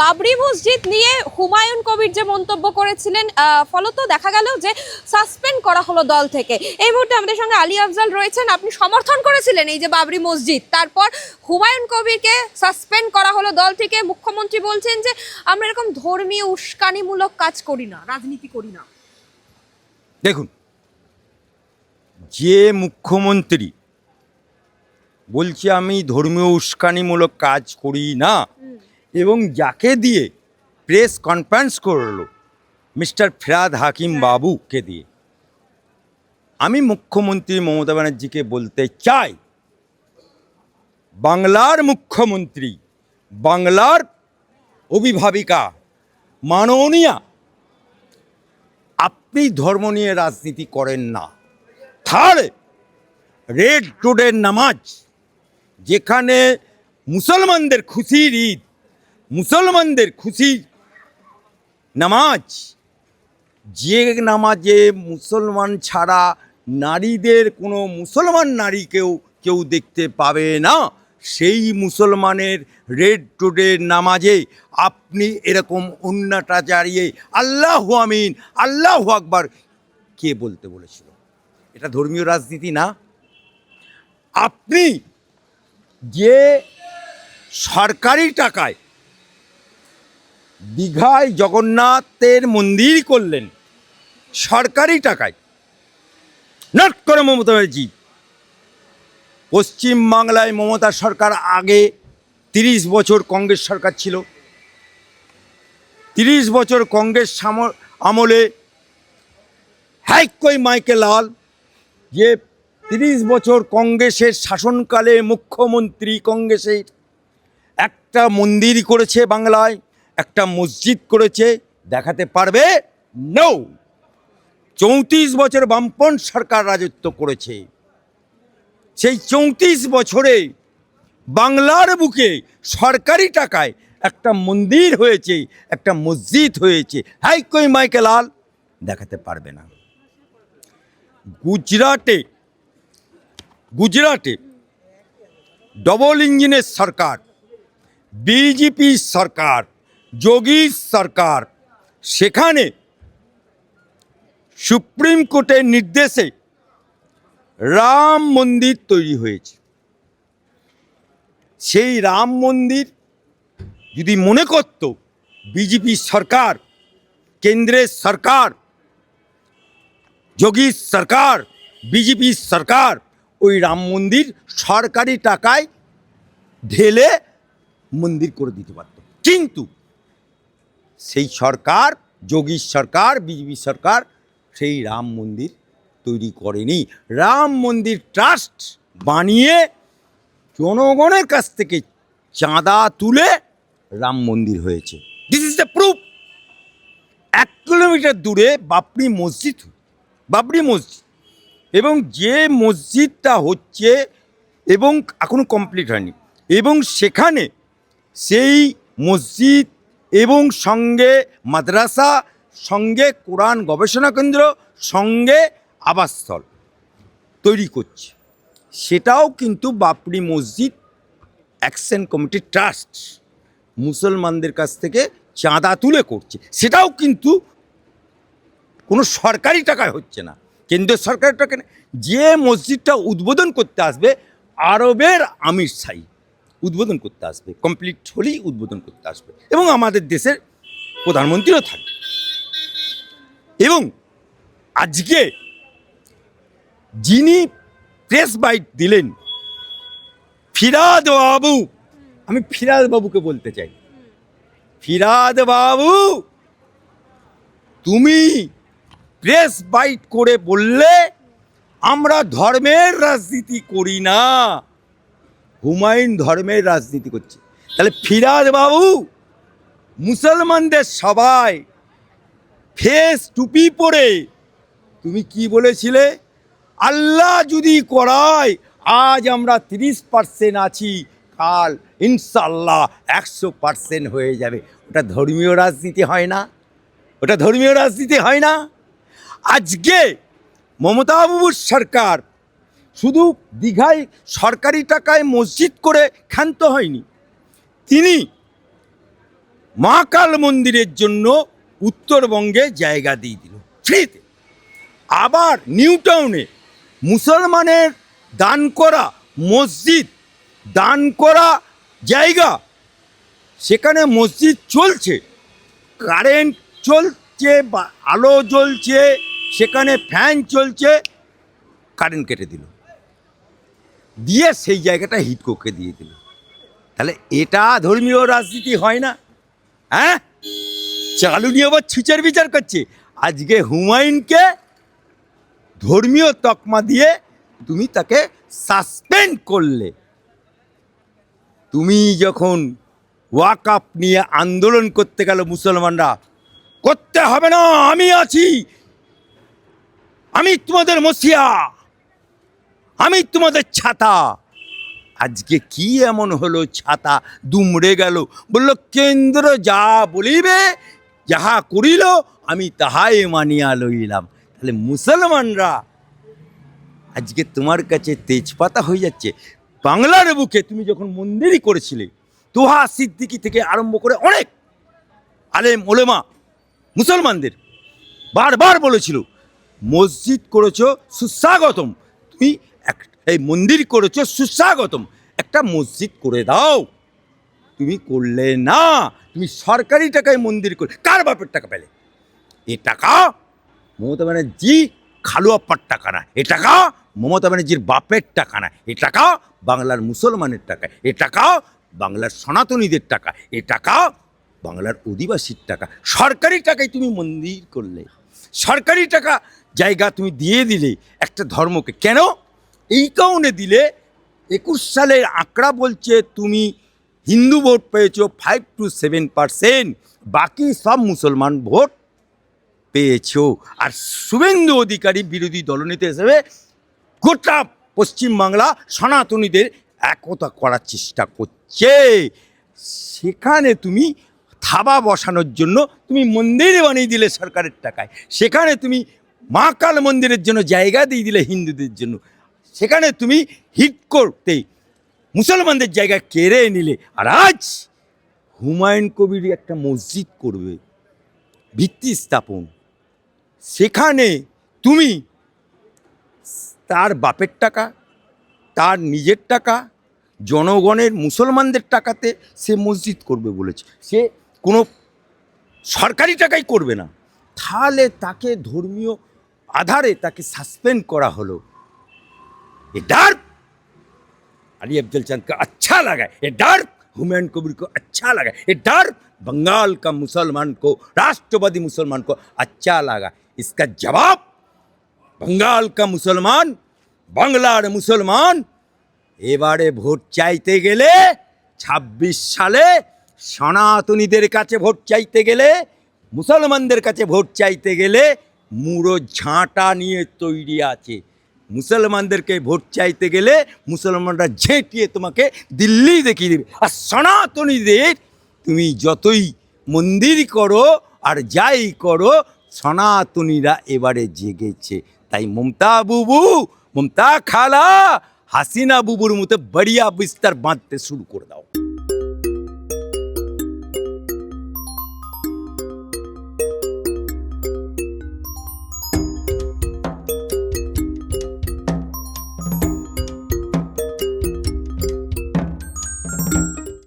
বাবরি মসজিদ নিয়ে হুমায়ুন কবির যে মন্তব্য করেছিলেন ফলত দেখা গেল যে সাসপেন্ড করা হলো দল থেকে। এই মুহূর্তে আমাদের সঙ্গে আলী আফজাল রয়েছেন। আপনি সমর্থন করেছিলেন এই যে বাবরি মসজিদ। তারপর হুমায়ুন কবিরকে সাসপেন্ড করা হলো দল থেকে। মুখ্যমন্ত্রী বলছেন যে, আমরা এরকম ধর্মীয় উস্কানিমূলক কাজ করি না, রাজনীতি করি না। দেখুন, যে মুখ্যমন্ত্রী বলছি, আমি ধর্মীয় উস্কানিমূলক কাজ করি না এবং যাকে দিয়ে প্রেস কনফারেন্স করল মিস্টার ফেরাদ হাকিম বাবুকে দিয়ে। আমি মুখ্যমন্ত্রী মমতা ব্যানার্জিকে বলতে চাই বাংলার মুখ্যমন্ত্রী বাংলার অভিভাবিকা মাননীয়া আপনি ধর্ম নিয়ে রাজনীতি করেন না। থার্ড রেড রোডের নামাজ যেখানে মুসলমানদের খুশির ঈদ মুসলমানদের খুশি নামাজ। যে নামাজে মুসলমান ছাড়া নারীদের কোনো মুসলমান নারীকেও কেউ দেখতে পাবে না, সেই মুসলমানের রেড রোডের নামাজে আপনি এরকম অন্যটা চারিয়ে আল্লাহ আমিন, আল্লাহ আকবার কে বলতে বলেছিল? এটা ধর্মীয় রাজনীতি না। আপনি যে সরকারি টাকায় দীঘায় জগন্নাথের মন্দির করলেন। সরকারি টাকায়। নট করে মমতা ব্যানার্জি। পশ্চিম বাংলায় মমতা সরকার আগে তিরিশ বছর কংগ্রেস সরকার ছিল। তিরিশ বছর কংগ্রেস আমলে হ্যাকই মাইকে লাল যে তিরিশ বছর কংগ্রেসের শাসনকালে মুখ্যমন্ত্রী কংগ্রেসের একটা মন্দির করেছে বাংলায়। একটা মসজিদ করেছে, দেখাতে পারবে? নৌ চৌত্রিশ বছর বামপন সরকার রাজত্ব করেছে। সেই চৌত্রিশ বছরে বাংলার বুকে সরকারি টাকায় একটা মন্দির হয়েছে, একটা মসজিদ হয়েছে। হাই কই মাইকে লাল, দেখাতে পারবে না। গুজরাটে গুজরাটে ডবল ইঞ্জিনের সরকার বিজেপি সরকার যোগী সরকার। সেখানে সুপ্রিম কোর্টের নির্দেশে রাম মন্দির তৈরি হয়েছে। সেই রাম মন্দির যদি মনে করত বিজেপি সরকার, কেন্দ্রের সরকার, যোগী সরকার, বিজেপি সরকার ওই রাম মন্দির সরকারি টাকায় ঢেলে মন্দির করে দিতে পারত। কিন্তু সেই সরকার যোগী সরকার, বিজেপি সরকার সেই রাম মন্দির তৈরি করেনি। রাম মন্দির ট্রাস্ট বানিয়ে জনগণের কাছ থেকে চাঁদা তুলে রাম মন্দির হয়েছে। দিস ইজ দ্য প্রুফ এক কিলোমিটার দূরে বাবরি মসজিদ বাবরি মসজিদ। এবং যে মসজিদটা হচ্ছে এবং এখনও কমপ্লিট হয়নি। এবং সেখানে সেই মসজিদ এবং সঙ্গে মাদ্রাসা, সঙ্গে কোরআন গবেষণা কেন্দ্র, সঙ্গে আবাসস্থল তৈরি করছে। সেটাও কিন্তু বাপরি মসজিদ অ্যাকশন কমিটি ট্রাস্ট মুসলমানদের কাছ থেকে চাঁদা তুলে করছে। সেটাও কিন্তু কোনো সরকারি টাকায় হচ্ছে না। কেন্দ্রীয় সরকারের টাকা যে মসজিদটা উদ্বোধন করতে আসবে আরবের আমির সাই উদ্বোধন করতে আসবে কমপ্লিট হলেই উদ্বোধন করতে আসবে এবং আমাদের দেশের প্রধানমন্ত্রীও থাকবে। এবং আজকে যিনি প্রেস বাইট দিলেন ফিরাদ বাবু আমি ফিরাদ বাবুকে বলতে চাই ফিরাদ বাবু তুমি প্রেস বাইট করে বললে আমরা ধর্মের রাজনীতি করি না। হুমায়ুন ধর্মের রাজনীতি করছে। তাহলে ফিরাজ বাবু মুসলমানদের সবাই ফেস টুপি পরে তুমি কি বলেছিলে? আল্লাহ যদি করায়, আজ আমরা তিরিশ পার্সেন্ট আছি, কাল ইনশাল্লাহ একশো পার্সেন্ট হয়ে যাবে। ওটা ধর্মীয় রাজনীতি হয় না। ওটা ধর্মীয় রাজনীতি হয় না। আজকে মমতা বাবুর সরকার শুধু দীঘায় সরকারি টাকায় মসজিদ করে ক্ষান্ত হয়নি। তিনি মহাকাল মন্দিরের জন্য উত্তরবঙ্গে জায়গা দিয়ে দিল। ফ্রিতে আবার নিউ টাউনে মুসলমানের দান করা মসজিদ, দান করা জায়গা, সেখানে মসজিদ চলছে। কারেন্ট চলছে, বা আলো জ্বলছে, সেখানে ফ্যান চলছে, কারেন্ট কেটে দিল। দিয়ে সেই জায়গাটা হিটকোকে দিয়ে দিল। তাহলে এটা ধর্মীয় রাজনীতি হয় না হ্যাঁ? চালু নিয়ে আবার ছুচার বিচার করছে। আজকে হুমায়ুনকে ধর্মীয় তকমা দিয়ে তুমি তাকে সাসপেন্ড করলে। তুমি যখন ওয়াকাপ নিয়ে আন্দোলন করতে গেল মুসলমানরা, করতে হবে না, আমি আছি। আমি তোমাদের মসিয়া আমি তোমাদের ছাতা। আজকে কি এমন হলো ছাতা? দুমড়ে গেল। বলল, কেন্দ্র যা বলিবে, যাহা করিল, আমি তাহাই মানিয়া লইলাম। তাহলে মুসলমানরা, আজকে তোমার কাছে তেজপাতা হয়ে যাচ্ছে। বাংলার বুকে তুমি যখন মন্দিরই করেছিলে, তোহা সিদ্দিকি থেকে আরম্ভ করে অনেক আলেম, ওলেমা, মুসলমানদের বারবার বলেছিল, মসজিদ করেছ, সুস্বাগতম। তুমি এই মন্দির করেছ সুস্বাগতম। একটা মসজিদ করে দাও। তুমি করলে না, তুমি সরকারি টাকায় মন্দির করে, কার বাপের টাকা পেলে? এ টাকা মমতা ব্যানার্জি খালুয়াপ্পার টাকা না, এ টাকা মমতা ব্যানার্জির বাপের টাকা না, এ টাকা বাংলার মুসলমানের টাকা, এ টাকা বাংলার সনাতনীদের টাকা, এ টাকা বাংলার অধিবাসীর টাকা। সরকারি টাকায় তুমি মন্দির করলে, সরকারি টাকা জায়গা তুমি দিয়ে দিলে একটা ধর্মকে। কেন? এই কারণে দিলে একুশ সালের আঁকড়া বলছে, তুমি হিন্দু ভোট পেয়েছ ফাইভ টু সেভেন পারসেন্ট বাকি সব মুসলমান ভোট পেয়েছ। আর শুভেন্দু অধিকারী বিরোধী দলনেতা হিসেবে গোটা পশ্চিমবাংলা সনাতনীদের একতা করার চেষ্টা করছে। সেখানে তুমি থাবা বসানোর জন্য তুমি মন্দির বানিয়ে দিলে সরকারের টাকায়। সেখানে তুমি মা কাল মন্দিরের জন্য জায়গা দিয়ে দিলে হিন্দুদের জন্য। সেখানে তুমি হিট করতে মুসলমানদের জায়গা কেড়ে নিলে। আর আজ হুমায়ুন কবির একটা মসজিদ করবে, ভিত্তি স্থাপন। সেখানে তুমি তার বাপের টাকা, তার নিজের টাকা, জনগণের মুসলমানদের টাকাতে সে মসজিদ করবে বলেছে। সে কোনো সরকারি টাকাই করবে না। তাহলে তাকে ধর্মীয় আধারে তাকে সাসপেন্ড করা হলো। ये डर अली अफजल चंद को अच्छा लगा ये डर हुमायूं कबीर को अच्छा लगा ये डर बंगाल का मुसलमान को राष्ट्रवादी मुसलमान को अच्छा लगा इसका जवाब बंगाल का मुसलमान বাংলার মুসলমান এবারে ভোট চাইতে গেলে ছাব্বিশ সালে সনাতনীদের কাছে ভোট চাইতে গেলে মুসলমানদের কাছে ভোট চাইতে গেলে মুড়ো ঝাঁটা নিয়ে তৈরি আছে মুসলমানদেরকে ভোট চাইতে গেলে মুসলমানরা ঝেঁটিয়ে তোমাকে দিল্লি দেখিয়ে দেবে। আর সনাতনীদের তুমি যতই মন্দির করো আর যাই করো, সনাতনীরা এবারে জেগেছে। তাই মমতা বুবু, মমতা খালা, হাসিনা বুবুর মতো বড়িয়া বিস্তার বাঁধতে শুরু করে দাও।